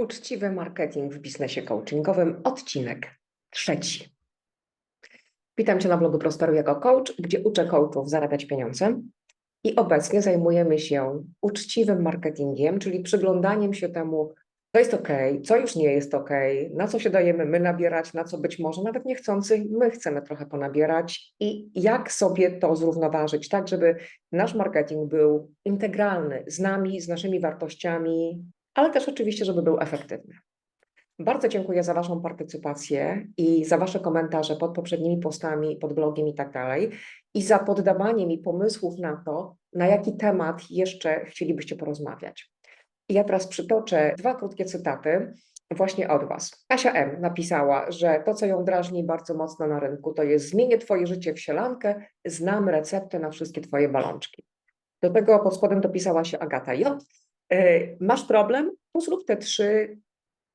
Uczciwy marketing w biznesie coachingowym, odcinek trzeci. Witam Cię na blogu Prosperu jako coach, gdzie uczę coachów zarabiać pieniądze. I obecnie zajmujemy się uczciwym marketingiem, czyli przyglądaniem się temu, co jest ok, co już nie jest ok, na co się dajemy my nabierać, na co być może nawet niechcący my chcemy trochę ponabierać i jak sobie to zrównoważyć, tak żeby nasz marketing był integralny z nami, z naszymi wartościami, ale też oczywiście, żeby był efektywny. Bardzo dziękuję za Waszą partycypację i za Wasze komentarze pod poprzednimi postami, pod blogiem i tak dalej, i za poddawanie mi pomysłów na to, na jaki temat jeszcze chcielibyście porozmawiać. I ja teraz przytoczę dwa krótkie cytaty właśnie od Was. Kasia M. napisała, że to, co ją drażni bardzo mocno na rynku, to jest zmienię Twoje życie w sielankę, znam receptę na wszystkie Twoje balączki. Do tego pod spodem dopisała się Agata J. Y, masz problem? To zrób te trzy,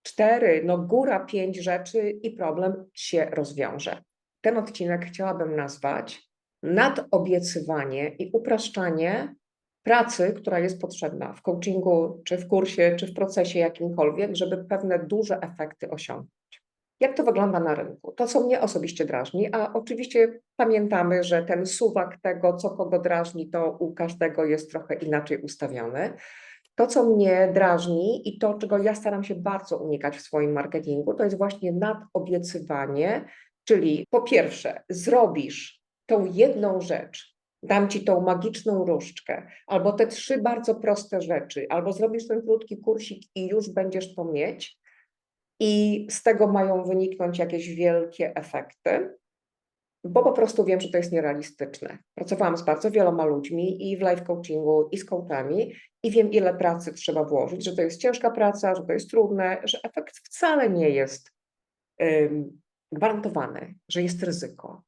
cztery, no góra pięć rzeczy i problem się rozwiąże. Ten odcinek chciałabym nazwać nadobiecywanie i upraszczanie pracy, która jest potrzebna w coachingu, czy w kursie, czy w procesie jakimkolwiek, żeby pewne duże efekty osiągnąć. Jak to wygląda na rynku? To, co mnie osobiście drażni, a oczywiście pamiętamy, że ten suwak tego, co kogo drażni, to u każdego jest trochę inaczej ustawiony. To, co mnie drażni i to, czego ja staram się bardzo unikać w swoim marketingu, to jest właśnie nadobiecywanie, czyli po pierwsze, zrobisz tą jedną rzecz, dam ci tą magiczną różdżkę, albo te trzy bardzo proste rzeczy, albo zrobisz ten krótki kursik i już będziesz to mieć, i z tego mają wyniknąć jakieś wielkie efekty bo po prostu wiem, że to jest nierealistyczne. Pracowałam z bardzo wieloma ludźmi i w life coachingu, i z coachami i wiem, ile pracy trzeba włożyć, że to jest ciężka praca, że to jest trudne, że efekt wcale nie jest um, gwarantowany, że jest ryzyko,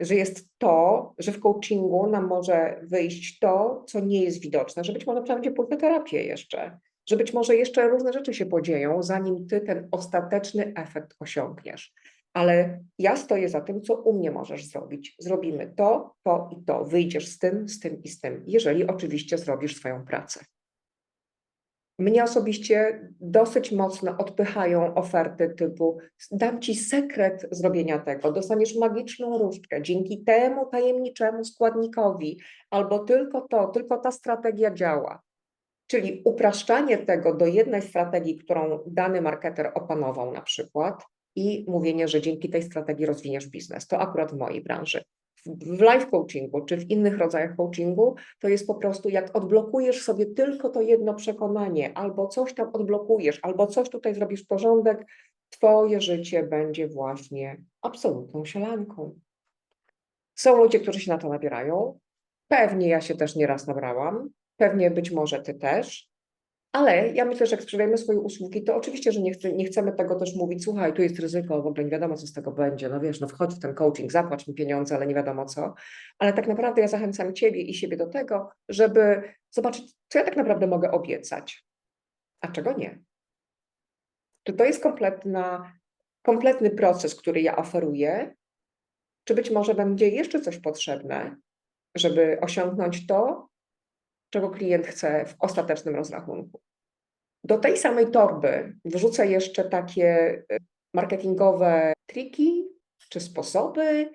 że jest to, że w coachingu nam może wyjść to, co nie jest widoczne, że być może trzeba będzie pójść na terapię jeszcze, że być może jeszcze różne rzeczy się podzieją, zanim ty ten ostateczny efekt osiągniesz ale ja stoję za tym, co u mnie możesz zrobić. Zrobimy to, to i to. Wyjdziesz z tym, z tym i z tym, jeżeli oczywiście zrobisz swoją pracę. Mnie osobiście dosyć mocno odpychają oferty typu dam ci sekret zrobienia tego, dostaniesz magiczną różdżkę dzięki temu tajemniczemu składnikowi, albo tylko to, tylko ta strategia działa. Czyli upraszczanie tego do jednej strategii, którą dany marketer opanował na przykład, i mówienie, że dzięki tej strategii rozwiniesz biznes. To akurat w mojej branży. W life coachingu czy w innych rodzajach coachingu to jest po prostu jak odblokujesz sobie tylko to jedno przekonanie, albo coś tam odblokujesz, albo coś tutaj zrobisz porządek, Twoje życie będzie właśnie absolutną sielanką. Są ludzie, którzy się na to nabierają. Pewnie ja się też nieraz nabrałam. Pewnie być może ty też. Ale ja myślę, że jak sprzedajemy swoje usługi, to oczywiście, że nie, chce, nie chcemy tego też mówić, słuchaj, tu jest ryzyko, w ogóle nie wiadomo, co z tego będzie, no wiesz, no wchodź w ten coaching, zapłać mi pieniądze, ale nie wiadomo co. Ale tak naprawdę ja zachęcam Ciebie i siebie do tego, żeby zobaczyć, co ja tak naprawdę mogę obiecać, a czego nie. Czy to jest kompletna, kompletny proces, który ja oferuję, czy być może będzie jeszcze coś potrzebne, żeby osiągnąć to, czego klient chce w ostatecznym rozrachunku. Do tej samej torby wrzucę jeszcze takie y, marketingowe triki czy sposoby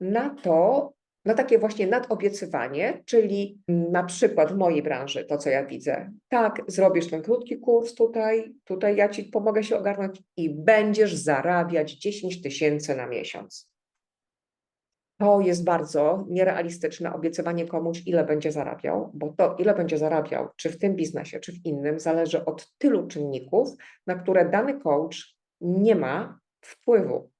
na to, na takie właśnie nadobiecywanie, czyli na przykład w mojej branży, to co ja widzę, tak, zrobisz ten krótki kurs tutaj, tutaj ja Ci pomogę się ogarnąć i będziesz zarabiać 10 tysięcy na miesiąc. To jest bardzo nierealistyczne obiecywanie komuś, ile będzie zarabiał, bo to, ile będzie zarabiał, czy w tym biznesie, czy w innym, zależy od tylu czynników, na które dany coach nie ma wpływu.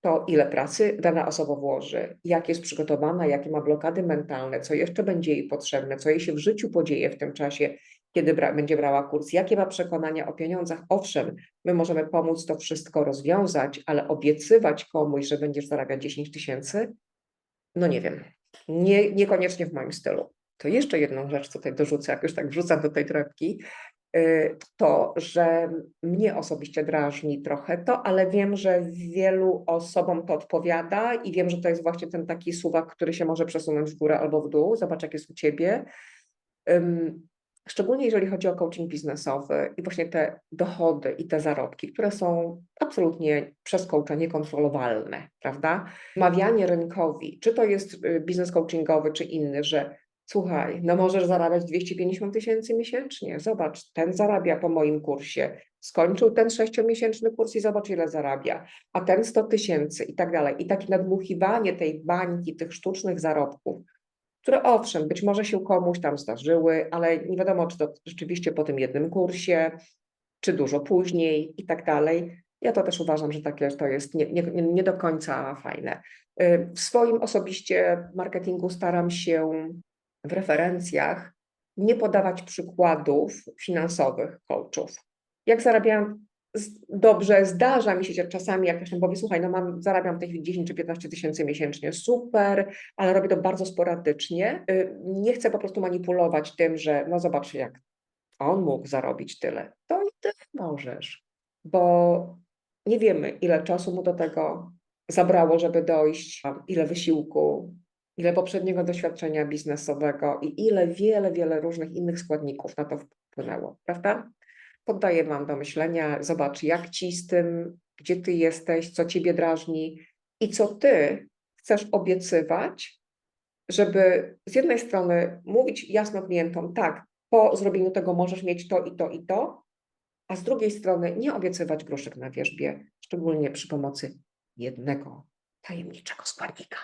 To, ile pracy dana osoba włoży, jak jest przygotowana, jakie ma blokady mentalne, co jeszcze będzie jej potrzebne, co jej się w życiu podzieje w tym czasie, kiedy bra będzie brała kurs, jakie ma przekonania o pieniądzach. Owszem, my możemy pomóc to wszystko rozwiązać, ale obiecywać komuś, że będziesz zarabiać 10 tysięcy, no nie wiem, nie, niekoniecznie w moim stylu. To jeszcze jedną rzecz tutaj dorzucę, jak już tak wrzucam do tej torebki, y, to, że mnie osobiście drażni trochę to, ale wiem, że wielu osobom to odpowiada i wiem, że to jest właśnie ten taki suwak, który się może przesunąć w górę albo w dół. Zobacz, jak jest u ciebie szczególnie jeżeli chodzi o coaching biznesowy i właśnie te dochody i te zarobki, które są absolutnie przez coacha niekontrolowalne, prawda? Mawianie rynkowi, czy to jest y, biznes coachingowy, czy inny, że słuchaj, no możesz zarabiać 250 tysięcy miesięcznie, zobacz, ten zarabia po moim kursie, skończył ten sześciomiesięczny kurs i zobacz ile zarabia, a ten 100 tysięcy i tak dalej. I takie nadmuchiwanie tej bańki, tych sztucznych zarobków, które owszem, być może się komuś tam zdarzyły, ale nie wiadomo, czy to rzeczywiście po tym jednym kursie, czy dużo później i tak dalej. Ja to też uważam, że takie to jest nie, nie, nie do końca fajne. Y, W swoim osobiście marketingu staram się w referencjach nie podawać przykładów finansowych coachów. Jak zarabiam z- dobrze, zdarza mi się czasami, jak ktoś mi powie, słuchaj, no mam, zarabiam chwili 10 czy 15 tysięcy miesięcznie, super, ale robię to bardzo sporadycznie. Y, Nie chcę po prostu manipulować tym, że no zobacz, jak on mógł zarobić tyle, to i ty możesz, bo nie wiemy, ile czasu mu do tego zabrało, żeby dojść, ile wysiłku, ile poprzedniego doświadczenia biznesowego i ile wiele, wiele różnych innych składników na to wpłynęło, prawda? Poddaję Wam do myślenia, zobacz, jak ci z tym, gdzie Ty jesteś, co Ciebie drażni i co Ty chcesz obiecywać, żeby z jednej strony mówić jasno klientom, tak, po zrobieniu tego możesz mieć to i to i to, a z drugiej strony nie obiecywać gruszek na wierzbie, szczególnie przy pomocy jednego tajemniczego składnika.